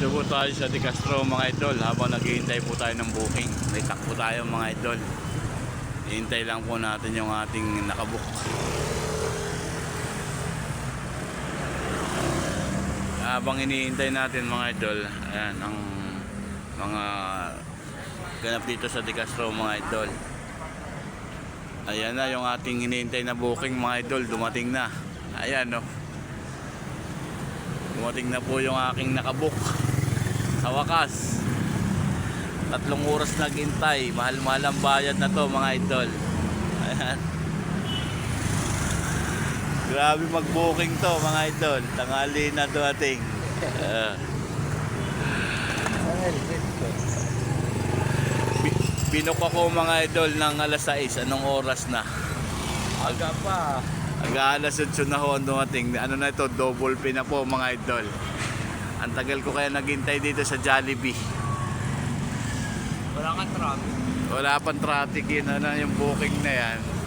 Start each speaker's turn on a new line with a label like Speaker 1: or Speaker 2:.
Speaker 1: Dito po tayo sa De Castro mga idol habang naghihintay po tayo ng booking. May takbo tayo mga idol. Hintay lang po natin yung ating nakabook. Habang iniintay natin mga idol, ayan ang mga ganap dito sa De Castro mga idol. Ayan na yung ating hinihintay na booking mga idol, dumating na. Ayan no. Dumating na po yung aking nakabook. Sa wakas. Tatlong oras naghintay. Mahal-mahal ang bayad na to mga idol. Ayan. Grabe mag-booking to mga idol. Tangali na dumating. Bi- Binok ako mga idol ng alas 6. Anong oras na?
Speaker 2: Aga pa.
Speaker 1: Aga-alas 8 na ho dumating. Ano na ito, double pin na po mga idol. Ang tagal ko kaya naghintay dito sa Jollibee.
Speaker 2: Wala kang traffic.
Speaker 1: Wala pang traffic yun, ano, yung booking na yan.